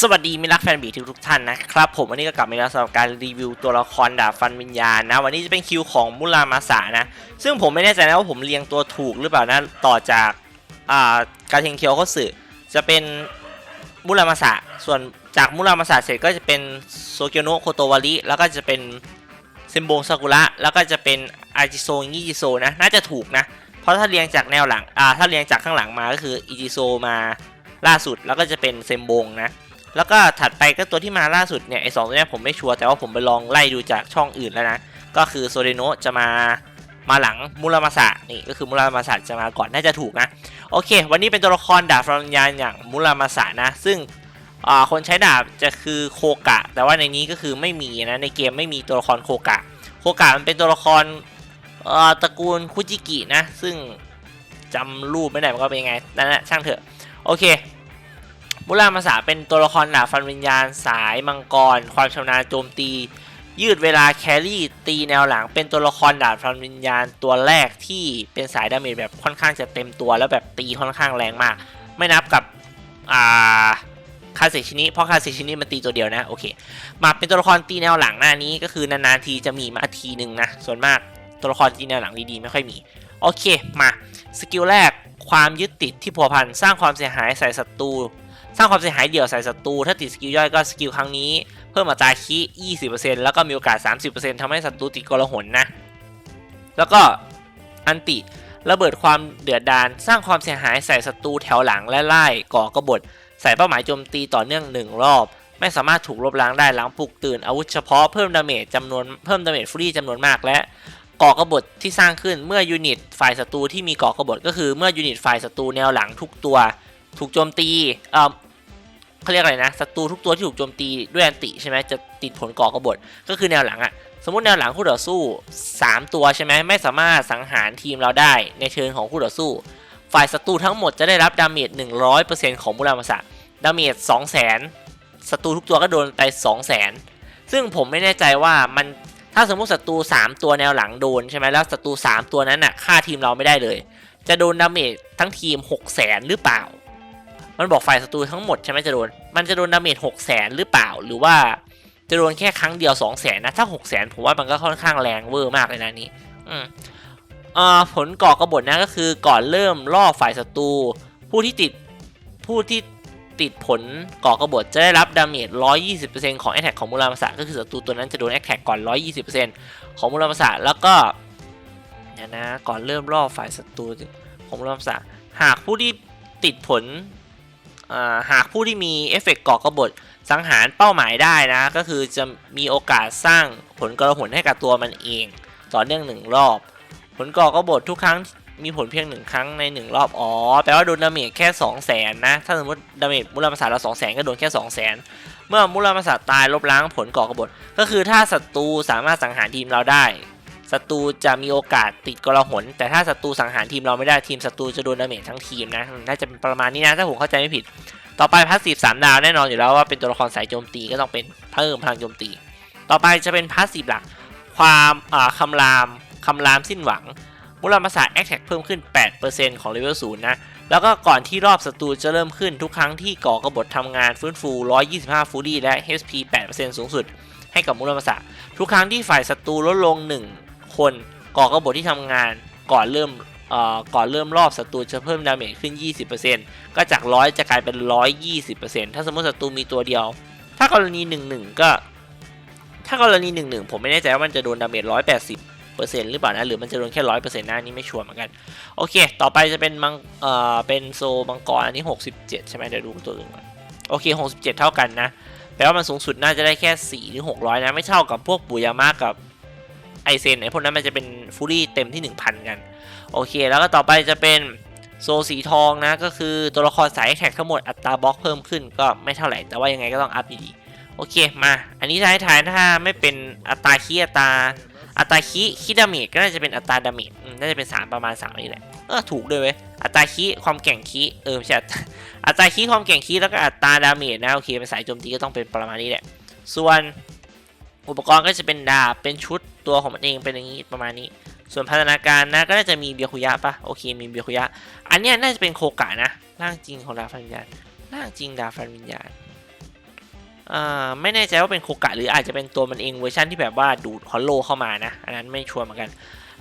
สวัสดีมิตรรักแฟนบีทุกทุกท่านนะครับ ผมวันนี้ก็กลับมาแล้วสำหรับการรีวิวตัวละครดาบฟันวิญญาณนะ วันนี้จะเป็นคิวของมุรามาสะนะ ซึ่งผมไม่แน่ใจนะว่าผมเรียงตัวถูกหรือเปล่านะ ต่อจากอ่ากาเทงเคียวเขาสื่อจะเป็นมุรามาสะส่วนจากมุรามาสะเสร็จก็จะเป็นโซเกียวโนะโคโตวาริแล้วก็จะเป็นเซมโบงซากุระแล้วก็จะเป็นอาจิโซงิจิโซนะน่าจะถูกนะ เพราะถ้าเรียงจากแนวหลังอ่าถ้าเรียงจากข้างหลังมาก็คืออิจิโซมาล่าสุดแล้วก็จะเป็นเซมบงนะ แล้วก็ถัดไปก็ตัวที่มาล่าสุดเนี่ยไอสองตัวเนี้ยผมไม่ชัวร์แต่ว่าผมไปลองไล่ดูจากช่องอื่นแล้วนะ ก็คือโซเดโนจะมามาหลังมุรามาสะนี่ก็คือมุรามาสะจะมาก่อนน่าจะถูกนะ โอเค วันนี้เป็นตัวละครดาบฟรัญญาณอย่างมุรามาสะนะ ซึ่งอ่าคนใช้ดาบจะคือโคกะ แต่ว่าในนี้ก็คือไม่มีนะในเกมไม่มีตัวละครโคกะ โคกะมันเป็นตัวละครอ่อตระกูลคุจิกินะ ซึ่งจำรูปไม่ได้มันก็เป็นยังไงนั่นแหละช่างเถอะโอเค มุรามาสาเป็นตัวละครดาบฟันวิญญาณสายมังกร ความชำนาญโจมตี ยืดเวลาแครี่ตีแนวหลัง เป็นตัวละครดาบฟันวิญญาณตัวแรกที่เป็นสายดาเมจแบบค่อนข้างจะเต็มตัวแล้วแบบตีค่อนข้างแรงมาก ไม่นับกับอ่าคาเซชินิเพราะคาเซชินิมันตีตัวเดียวนะโอเคมาเป็นตัวละครตีแนวหลังหน้านี้ก็คือนานๆทีจะมีมาทีหนึ่งนะส่วนมากตัวละครตีแนวหลังดีๆไม่ค่อยมีโอเคมาสกิลแรกความยึดติดที่พัวพันสร้างความเสียหายใส่ศัตรู สร้างความเสียหายเดี่ยวใส่ศัตรูถ้าติดสกิลย่อยก็สกิลครั้งนี้ เพิ่มอัตราคี20%แล้วก็มีโอกาส 30%ทำให้ศัตรูติดกลหนนะ แล้วก็อันติระเบิดความเดือดดาลสร้างความเสียหายใส่ศัตรูแถวหลังและไล่ก่อกบฏ ใส่เป้าหมายโจมตีต่อเนื่องหนึ่งรอบ ไม่สามารถถูกลบล้างได้หลังปลุกตื่นอาวุธเฉพาะเพิ่มดาเมจจำนวนเพิ่มดาเมจฟรีจำนวนมากและก่อกบฏที่สร้างขึ้นเมื่อยูนิตฝ่ายศัตรูที่มีก่อกบฏก็คือเมื่อยูนิตฝ่ายศัตรูแนวหลังทุกตัว ถูกโจมตีเอ่อ เขาเรียกอะไรนะศัตรูทุกตัวที่ถูกโจมตีด้วยอันติใช่ไหมจะติดผลก่อกบฏก็คือแนวหลังอะสมมติแนวหลังคู่ต่อสู้ 3 ตัวใช่ไหมไม่สามารถสังหารทีมเราได้ในเชิงของคู่ต่อสู้ ฝ่ายศัตรูทั้งหมดจะได้รับดาเมจ100%ของมูรามาสะดาเมจ200,000ศัตรูทุกตัวก็โดนไป 200,000 ซึ่งผมไม่แน่ใจว่ามันถ้าสมมติศัตรู3 ตัวแนวหลังโดนใช่ไหมแล้วศัตรู3 ตัวนั้นน่ะฆ่าทีมเราไม่ได้เลย จะโดนดาเมจทั้งทีม 600,000 หรือเปล่า มันบอกฝ่ายศัตรูทั้งหมดใช่ไหมจะโดน มันจะโดนดาเมจหกแสนหรือเปล่า หรือว่าจะโดนแค่ครั้งเดียวสองแสนนะ ถ้าหกแสนผมว่ามันก็ค่อนข้างแรงเวอร์มากเลยนะนี้ อืมเอ่อผลก่อกระบฏนะก็คือก่อนเริ่มล่อฝ่ายศัตรูผู้ที่ติดผู้ที่ติดผลก่อกระบฏจะได้รับดาเมจ 120%ของแอ t แทกของมูรามาสะก็คือศัตรูตัวนั้นจะโดนแอ t แทกก่อน 120%ของมูรามาสะแล้วก็เนี่ยนะก่อนเริ่มล่อฝ่ายศัตรูของมูรามาสะหากผู้ที่ติดผล หากผู้ที่มีเอฟเฟกต์ก่อกบฏสังหารเป้าหมายได้นะ ก็คือจะมีโอกาสสร้างผลกระหนให้กับตัวมันเอง ต่อเนื่องหนึ่งรอบ ผลก่อกบฏทุกครั้งมีผลเพียงหนึ่งครั้งในหนึ่งรอบ อ๋อ แปลว่าโดนดาเมจแค่2 0 0แสนนะ ถ้าสมมติดาเมจมูลมาศาสตร์เรา2 0 0แสนก็โดนแค่2 0 0แสนเมื่อมูลมาศาสส์ตายลบล้างผลก่อกบฏ ก็คือถ้าศัตรูสามารถสังหารทีมเราได้ ศัตรูจะมีโอกาสติดกระหน แต่ถ้าศัตรูสังหารทีมเราไม่ได้ทีมศัตรูจะโดนดาเมจทั้งทีมนะน่าจะเป็นประมาณนี้นะถ้าผมเข้าใจไม่ผิด ต่อไปพาสซีฟสามดาวแน่นอนอยู่แล้วว่าเป็นตัวละครสายโจมตีก็ต้องเป็นเพิ่มพลังโจมตี ต่อไปจะเป็นพาสซีฟหลัก ความอ่าคำรามคำรามสิ้นหวังมูลมาศาสตร์แอคแท็กเพิ่มขึ้น 8%ของเลเวล0นะ แล้วก็ก่อนที่รอบศัตรูจะเริ่มขึ้นทุกครั้งที่ก่อกระบฏทำงานฟื้นฟู 125 ฟูรี่และ HP 8%สูงสุดให้กับมูลมาศาสตร์ทุกครั้งที่ฝ่ายศัตรูลดลง 1 คนก่อกบฏที่ทำงานก่อนเริ่มก่อนเริ่มรอบศัตรูจะเพิ่มดาเมจขึ้น 20%ก็จาก 100 จะกลายเป็น 120%ถ้าสมมติศัตรูมีตัวเดียว ถ้ากรณี 1-1 ก็ ถ้ากรณี 1-1 ผมไม่แน่ใจว่ามันจะโดนดาเมจ 180หรือเปล่านะ หรือมันจะโดนแค่ 100%นะอันนี่ไม่ชัวร์เหมือนกัน โอเค ต่อไปจะเป็นมังเอ่อเป็นโซมังกรอันนี้ 67 ใช่ไหมเดี๋ยวดูตัวอื่นก่อนโอเค 67 เท่ากันนะแปลว่ามันสูงสุดน่าจะได้แค่ 4 หรือ 600 นะ ไม่เท่ากับพวกปุยามะกับ ไอเซนไอพวกนั้นมันจะเป็นฟูรี่เต็มที่ 1,000 กัน โอเค แล้วก็ต่อไปจะเป็นโซสีทองนะ ก็คือตัวละครสายแท็กทั้งหมดอัตราบล็อกเพิ่มขึ้นก็ไม่เท่าไหร่ แต่ว่ายังไงก็ต้องอัพอยู่ดี โอเคมา อันนี้ท้ายทายถ้าไม่เป็นอัตราคีอัตราอัตราคีคีดามจก็น่าจะเป็นอัตราดามจอืมน่าจะเป็น3ประมาณ3นี่แหละเออถูกด้วยเว้ยอัตราคีความแกร่งคีเออไม่ใช่อัตราคีความแกร่งคีแล้วก็อัตราดาเมจนะโอเคเป็นสายโจมตีก็ต้องเป็นประมาณนี้แหละ ส่วน อุปกรณ์ก็จะเป็นดาบเป็นชุดตัวของมันเองเป็นอย่างนี้ประมาณนี้ ส่วนพัฒนาการนะก็น่าจะมีเบียคุยะปะโอเคมีเบียคุยะ อันเนี้ยน่าจะเป็นโคกะนะร่างจริงของดาบฟันวิญญาณร่างจริงดาบฟันวิญญาณอ่าไม่แน่ใจว่าเป็นโคกะหรืออาจจะเป็นตัวมันเองเวอร์ชันที่แบบว่าดูดฮอลโลเข้ามานะ อันนั้นไม่ชัวร์เหมือนกัน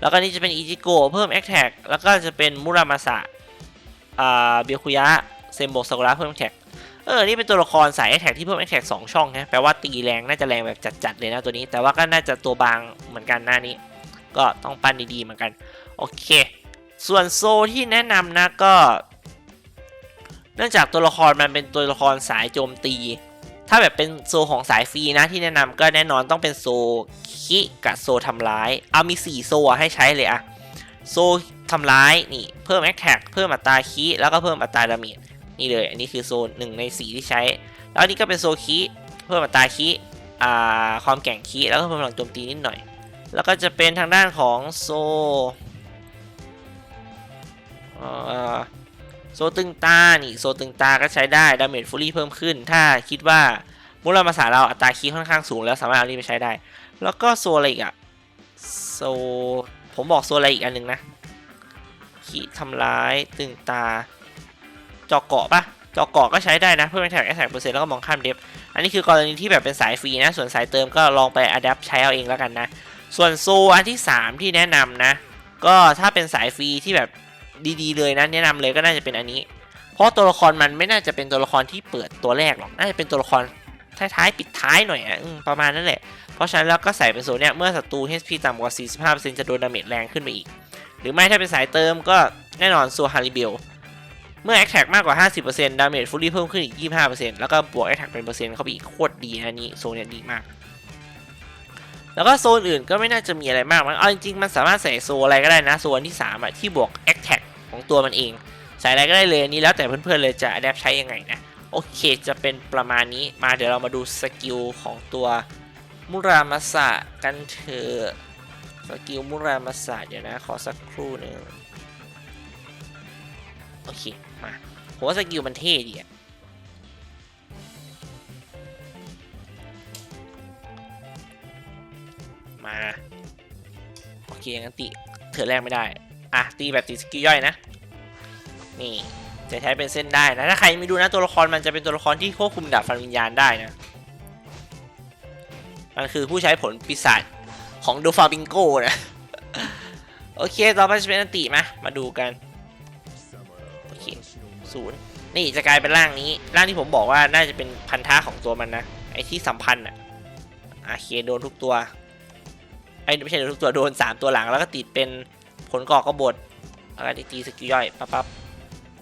แล้วก็นี่จะเป็นอิจิโกเพิ่มแอคแท็กแล้วก็จะเป็นมุรามาสะอ่าเบียคุยะเซมโบซากุระเพิ่มแท็ก เออ นี่เป็นตัวละครสายแอคแท็กที่เพิ่มแอคแท็กสองช่องนะแปลว่าตีแรงน่าจะแรงแบบจัดๆเลยนะตัวนี้ แต่ว่าก็น่าจะตัวบางเหมือนกันหน้านี้ ก็ต้องปั้นดีๆเหมือนกัน โอเค ส่วนโซที่แนะนำนะก็ เนื่องจากตัวละครมันเป็นตัวละครสายโจมตี ถ้าแบบเป็นโซของสายฟรีนะที่แนะนำก็แน่นอนต้องเป็นโซคิกับโซทำร้าย เอามี 4 โซให้ใช้เลยอะโซทำร้ายนี่เพิ่มแอคแท็กเพิ่มอัตราคิแล้วก็เพิ่มอัตราดาเมจ นี่เลย อันนี้คือโซหนึ่งใน 4 ที่ใช้ แล้วอันนี้ก็เป็นโซคิเพิ่มอัตราคิอ่าความแกร่งคิแล้วก็เพิ่มพลังโจมตีนิดหน่อย แล้วก็จะเป็นทางด้านของโซโซตึงตา นี่โซตึงตาก็ใช้ได้ ดาเมจฟูลี่เพิ่มขึ้น ถ้าคิดว่ามูลมาสาเราอัตราคีค่อนข้างสูงแล้วสามารถเอานี้ไปใช้ได้ แล้วก็โซอะไรอีกอะโซ ผมบอกโซอะไรอีกอันหนึ่งนะ คีทำร้ายตึงตา จอเกาะปะจอเกาะก็ใช้ได้นะ เพื่อเป็นแท็กแอสแท็กเปอร์เซ็นต์แล้วก็มองข้ามเดฟอันนี้คือกรณีที่แบบเป็นสายฟรีนะ ส่วนสายเติมก็ลองไปอัดแอปใช้เอาเองแล้วกันนะ ส่วนโซอันที่ 3 ที่แนะนำนะ ก็ถ้าเป็นสายฟรีที่แบบดีๆ เลยนะแนะนำเลยก็น่าจะเป็นอันนี้ เพราะตัวละครมันไม่น่าจะเป็นตัวละครที่เปิดตัวแรกหรอกน่าจะเป็นตัวละครท้ายๆปิดท้ายหน่อยอะประมาณนั้นแหละ เพราะฉะนั้นแล้วก็ใส่เป็นโซเนี้ยเมื่อศัตรู HP ต่ำกว่า 45%จะโดนดาเมจแรงขึ้นไปอีก หรือไม่ถ้าเป็นสายเติมก็แน่นอนโซฮาริเบล เมื่อ Attack มากกว่า 50%ดาเมจฟูลี่เพิ่มขึ้นอีก 25%แล้วก็บวก Attack เป็นเปอร์เซ็นต์เข้าไปอีกโคตรดีนะอันนี้โซนเนี้ยดีมาก แล้วก็โซนอื่นก็ไม่น่าจะมีอะไรมากมันเอาจริงๆ มันสามารถใส่โซอะไรก็ได้นะ โซนที่ 3 อะ ที่บวก Attack ของตัวมันเอง ใส่อะไรก็ได้เลยนี้แล้วแต่เพื่อนๆเลยจะ adapt ใช้ยังไงนะ โอเคจะเป็นประมาณนี้มาเดี๋ยวเรามาดูสกิลของตัวมุรามาสะกันเถอะสกิลมุรามาสะเดี๋ยวนะ ขอสักครู่หนึ่งโอเค มาผมว่าสกิลมันเท่ดีอะมาโอเคงั้นตีเธอแรกไม่ได้ อะ ตีแบบตีสกิลย่อยนะ นี่จะใช้เป็นเส้นได้นะถ้าใครไม่ดูนะตัวละครมันจะเป็นตัวละครที่ควบคุมดาบฟันวิญญาณได้นะ มันคือผู้ใช้ผลปีศาจของโดฟาบิงโกนะ โอเค ต่อไปจะเป็นอันติมา มาดูกัน 0นี่จะกลายเป็นร่างนี้ ร่างที่ผมบอกว่าน่าจะเป็นพันธะของตัวมันนะ ไอที่สัมพันธ์อะอาเคโดนทุกตัว ไอไม่ใช่โดนทุกตัว โดน 3 ตัวหลังแล้วก็ติดเป็นผลกอกกบฏแล้วก็ตีสกิลย่อยปั๊บปั๊บ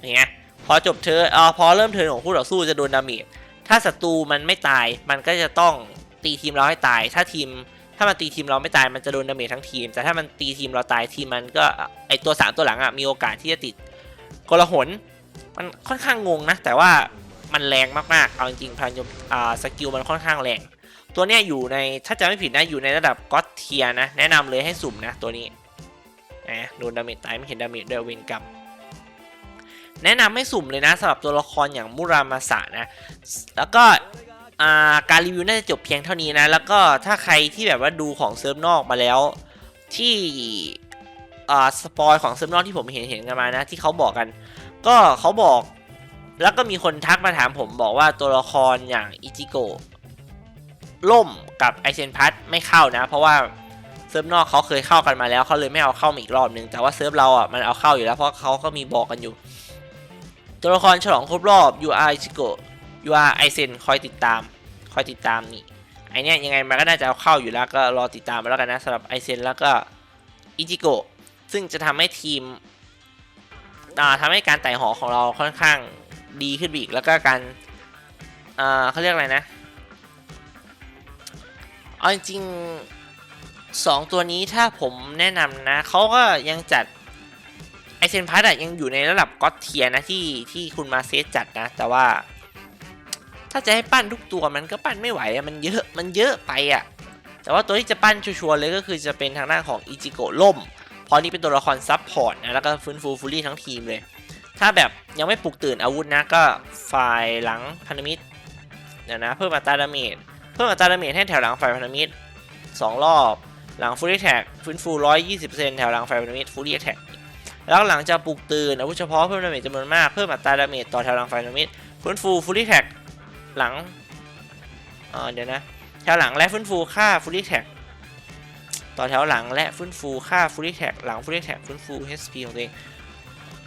อย่างเงี้ยพอจบเธออ๋อพอเริ่มเธอของคู่ต่อสู้จะโดนดาเมจถ้าศัตรูมันไม่ตายมันก็จะต้องตีทีมเราให้ตาย ถ้าทีมถ้ามันตีทีมเราไม่ตายมันจะโดนดาเมจทั้งทีม แต่ถ้ามันตีทีมเราตายทีมมันก็ไอตัว 3 ตัวหลังอะมีโอกาสที่จะติดกลหน มันค่อนข้างงงนะ แต่ว่ามันแรงมากๆ เอาจริงๆพลังยมอ่าสกิลมันค่อนข้างแรง ตัวเนี้ยอยู่ในถ้าจะไม่ผิดนะอยู่ในระดับก็อตเทียนะ แนะนำเลยให้สุ่มนะตัวนี้นะโดนดาเมจตายไม่เห็นดาเมจด้วยเวนกรรมแนะนำให้สุ่มเลยนะสำหรับตัวละครอย่างมุรามาสะนะ แล้วก็การรีวิวน่าจะจบเพียงเท่านี้นะ แล้วก็ถ้าใครที่แบบว่าดูของเซิร์ฟนอกมาแล้ว ที่สปอยของเซิร์ฟนอกที่ผมเห็นเห็นกันมานะ ที่เขาบอกกัน ก็เขาบอก แล้วก็มีคนทักมาถามผมบอกว่าตัวละครอย่างอิจิโกะล่มกับไอเซนพัทไม่เข้านะ เพราะว่าเซิร์ฟนอกเขาเคยเข้ากันมาแล้วเขาเลยไม่เอาเข้ามาอีกรอบนึง แต่ว่าเซิร์ฟเราอะมันเอาเข้าอยู่แล้วเพราะเขาก็มีบอกกันอยู่ ตัวละครฉลองครบรอบ UR อิจิโกะ UR ไอเซนคอยติดตาม คอยติดตามนี่ไอเนี้ยยังไงมันก็น่าจะเอาเข้าอยู่แล้วก็รอติดตามแล้วกันนะสำหรับไอเซนแล้วก็อิจิโกะซึ่งจะทำให้ทีม ทำให้การไต่หอของเราค่อนข้างดีขึ้นอีก แล้วก็การอ่าเขาเรียกอะไรนะเอาจริงสองตัวนี้ถ้าผมแนะนำนะเขาก็ยังจัดไอเซนพัทอะยังอยู่ในระดับก็อตเทียนะที่ที่คุณมาเซสจัดนะ แต่ว่า ถ้าจะให้ปั้นทุกตัวมันก็ปั้นไม่ไหวอะมันเยอะมันเยอะไปอะแต่ว่าตัวที่จะปั้นชัวร์ๆเลยก็คือจะเป็นทางด้านของอิจิโกะล่ม พราะนี่เป็นตัวละครซับพอร์ตนะแล้วก็ฟื้นฟูฟูลี่ทั้งทีมเลย ถ้าแบบยังไม่ปลุกตื่นอาวุธนะก็ฝ่ายหลังพันธมิตรเดี๋ยวนะเพิ่มอัตราดาเมจเพิ่มอัตราดาเมจให้แถวหลังฝ่ายพันธมิตรสองรอบ หลังฟูลี่แท็กฟื้นฟู 120%แถวหลังฝ่ายพันธมิตรฟูลี่แท็กแล้วหลังจากปลุกตื่นอาวุธเฉพาะเพิ่มดาเมจจำนวนมากเพิ่มอัตราดาเมจต่อแถวหลังฝ่ายพันธมิตรฟื้นฟูฟูลี่แท็กหลังเดี๋ยวนะแถวหลังและฟื้นฟูค่าฟูลี่แท็ก ต่อแถวหลังและฟื้นฟูค่าฟูลี่แท็กหลังฟูลี่แท็กฟื้นฟู HP ของตัวเอง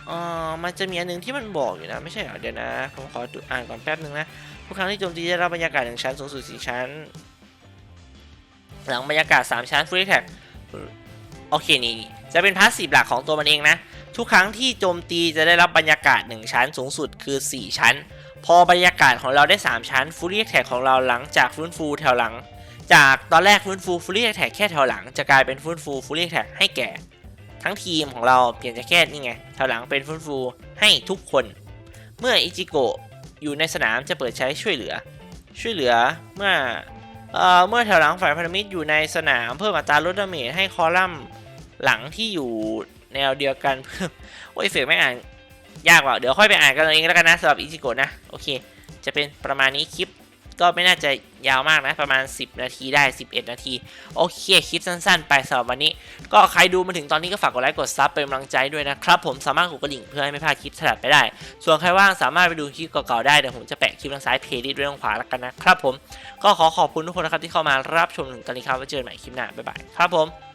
อ่ามันจะมีอันหนึงที่มันบอกอยู่นะ ไม่ใช่เหรอเดี๋ยวนะ ผมขออ่านก่อนแป๊บนึงนะ ทุกครั้งที่โจมตีได้รับบรรยากาศหนึ่งชั้นสูงสุดสี่ชั้น หลังบรรยากาศ 3 ชั้นฟูลี่แท็กโอเคนี่จะเป็นพาสซีฟหลักของตัวมันเองนะ ทุกครั้งที่โจมตีจะได้รับบรรยากาศ 1 ชั้นสูงสุดคือ 4 ชั้น พอบรรยากาศของเราได้ 3 ชั้นฟูลี่แท็กของเราหลังจากฟื้นฟูแถวหลัง จากตอนแรกฟื้นฟูฟูลี่แท็กแค่แถวหลังจะกลายเป็นฟื้นฟูฟูลี่แท็กให้แก่ ทั้งทีมของเราเปลี่ยนจากแค่นี่ไงแถวหลังเป็นฟื้นฟูให้ทุกคน เมื่ออิจิโกะอยู่ในสนามจะเปิดใช้ช่วยเหลือ ช่วยเหลือเมื่อเอ่อเมื่อแถวหลังฝ่ายพันธมิตรอยู่ในสนามเพิ่มอัตราลดดาเมจให้คอลัมน์หลังที่อยู่แนวเดียวกันเพิ่มโอ้ยเฟกไม่อ่านยากว่ะเดี๋ยวค่อยไปอ่านกันเองแล้วกันนะสำหรับอิจิโกะนะโอเค จะเป็นประมาณนี้คลิป ก็ไม่น่าจะยาวมากนะ ประมาณ 10 นาทีได้ 11 นาที โอเคคลิปสั้นๆ ไปสำหรับวันนี้ ก็ใครดูมาถึงตอนนี้ก็ฝากกดไลค์กดซับเป็นกำลังใจด้วยนะครับ ผมสามารถกดกระดิ่งเพื่อให้ไม่พลาดคลิปถัดไปได้ ส่วนใครว่างสามารถไปดูคลิปเก่าๆได้เดี๋ยวผมจะแปะคลิปทางซ้ายเพลย์ลิสต์ไว้ทางขวาแล้วกันนะครับผมก็ขอขอบคุณทุกคนนะครับที่เข้ามารับชมถึงตอนนี้ครับไว้เจอกันใหม่คลิปหน้าบ๊ายบายครับผม